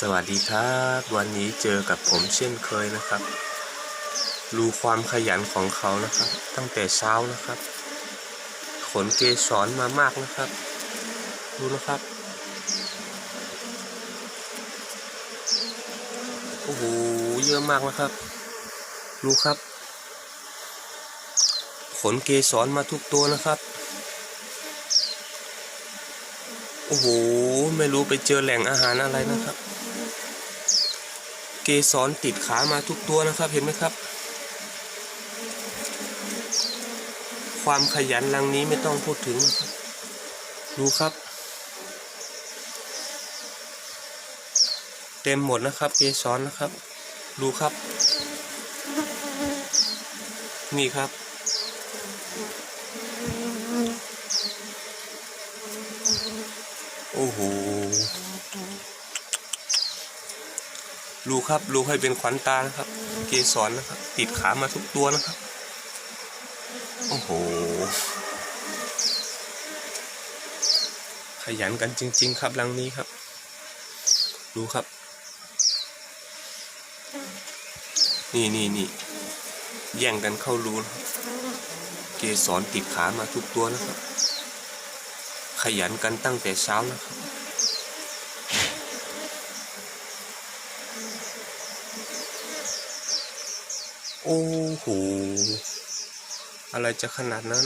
สวัสดีครับ วันนี้เจอกับผมเช่นเคยนะครับดูความขยันของเขานะครับ ตั้งแต่เช้านะครับ ขนเกสรมามากนะครับ ดูนะครับโอ้โหเยอะมากนะครับดูครับ ขนเกสรมาทุกตัวนะครับโอ้โห ไม่รู้ไปเจอแหล่งอาหารอะไรนะครับ เกสรติดขามาทุกตัวนะครับเห็นไหมครับ ความขยันลังนี้ไม่ต้องพูดถึงนะครับดูครับ เต็มหมดนะครับ เกสรนะครับ ดูครับ นี่ครับโอ้โห ลูกครับลูกให้เป็นขวัญตานะครับ เกสรนะครับ ติดขามาทุกตัวนะครับ โอ้โห ขยันกันจริง ๆ ครับรังนี้ครับ ดูครับ นี่นี่นี่แย่งกันเข้ารูนะครับเกสรติดขามาทุกตัวนะครับ ขยันกันตั้งแต่เช้านะครับ โอ้โห อะไรจะขนาดนั้น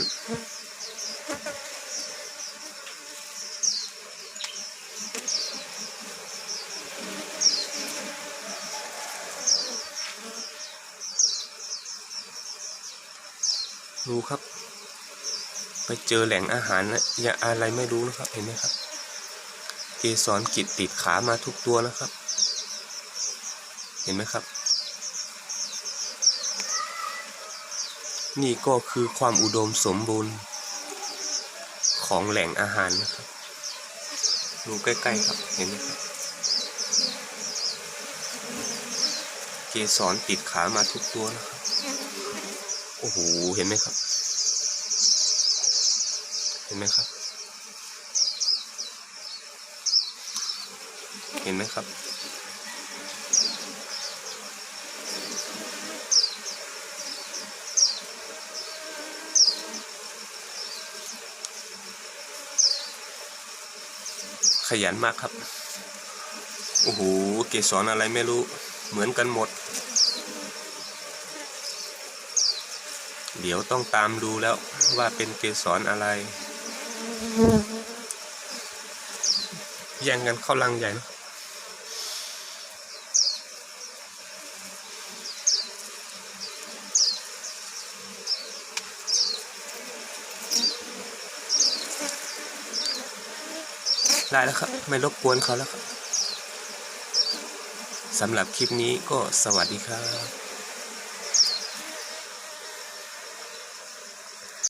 ดูครับ ไปเจอแหล่งอาหารนะอย่าอะไรไม่รู้นะครับ เห็นไหมครับ เกสรกิดติดขามาทุกตัวนะครับ เห็นไหมครับ นี่ก็คือความอุดมสมบูรณ์ ของแหล่งอาหารนะครับดูใกล้ๆครับเห็นไหมครับเกสรติดขามาทุกตัวนะครับโอ้โหเห็นไหมครับ เห็นไหมครับ เห็นไหมครับ ขยันมากครับ โอ้โห เกสรอะไรไม่รู้ เหมือนกันหมด เดี๋ยวต้องตามดูแล้วว่าเป็นเกสรอะไร แย่งกันเข้ารังใหญ่นะ ได้แล้วครับ ไม่รบกวนเขาแล้วครับสำหรับคลิปนี้ก็สวัสดีครับ